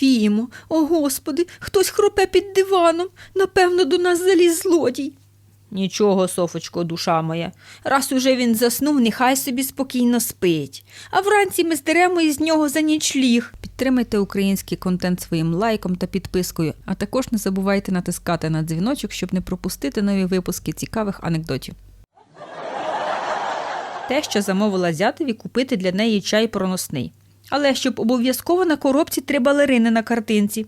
Трофімо, о господи, хтось хропе під диваном. Напевно, до нас заліз злодій. Нічого, Софочко, душа моя. Раз уже він заснув, нехай собі спокійно спить. А вранці ми здеремо із нього за нічліг. Підтримайте український контент своїм лайком та підпискою, а також не забувайте натискати на дзвіночок, щоб не пропустити нові випуски цікавих анекдотів. Те, що замовила зятеві купити для неї чай проносний. Але щоб обов'язково на коробці три балерини на картинці.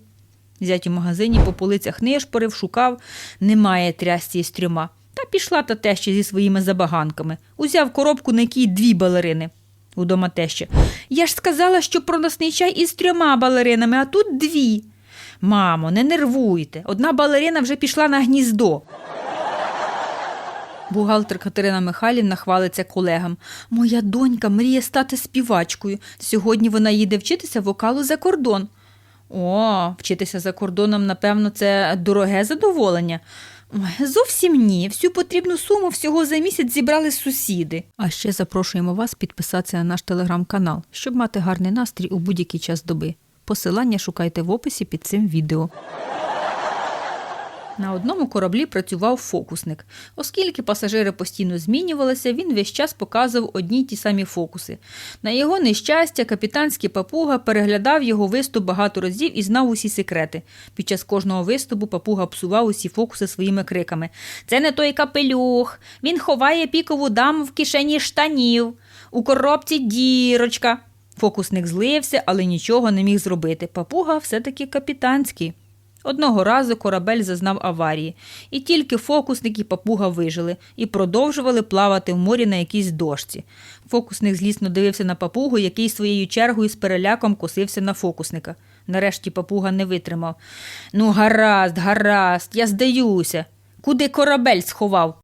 Зять у магазині по полицях нишпорив, шукав, немає трясці із трьома. Та пішла та теща зі своїми забаганками. Узяв коробку, на якій дві балерини. Удома теща. Я ж сказала, що проносний чай із трьома балеринами, а тут дві. Мамо, не нервуйте. Одна балерина вже пішла на гніздо. Бухгалтер Катерина Михайлівна хвалиться колегам. Моя донька мріє стати співачкою. Сьогодні вона їде вчитися вокалу за кордон. О, вчитися за кордоном, напевно, це дороге задоволення. Ой, Зовсім ні. Всю потрібну суму всього за місяць зібрали сусіди. А ще запрошуємо вас підписатися на наш телеграм-канал, щоб мати гарний настрій у будь-який час доби. Посилання шукайте в описі під цим відео. На одному кораблі працював фокусник. Оскільки пасажири постійно змінювалися, він весь час показував одні й ті самі фокуси. На його нещастя, капітанський папуга переглядав його виступ багато разів і знав усі секрети. Під час кожного виступу папуга псував усі фокуси своїми криками: Це не той капелюх, він ховає пікову даму в кишені штанів, у коробці дірочка. Фокусник злився, але нічого не міг зробити. Папуга все-таки капітанський. Одного разу корабель зазнав аварії, і тільки фокусник і папуга вижили і продовжували плавати в морі на якійсь дошці. Фокусник злісно дивився на папугу, який своєю чергою з переляком косився на фокусника. Нарешті папуга не витримав. Ну, гаразд, гаразд, я здаюся. Куди корабель сховав?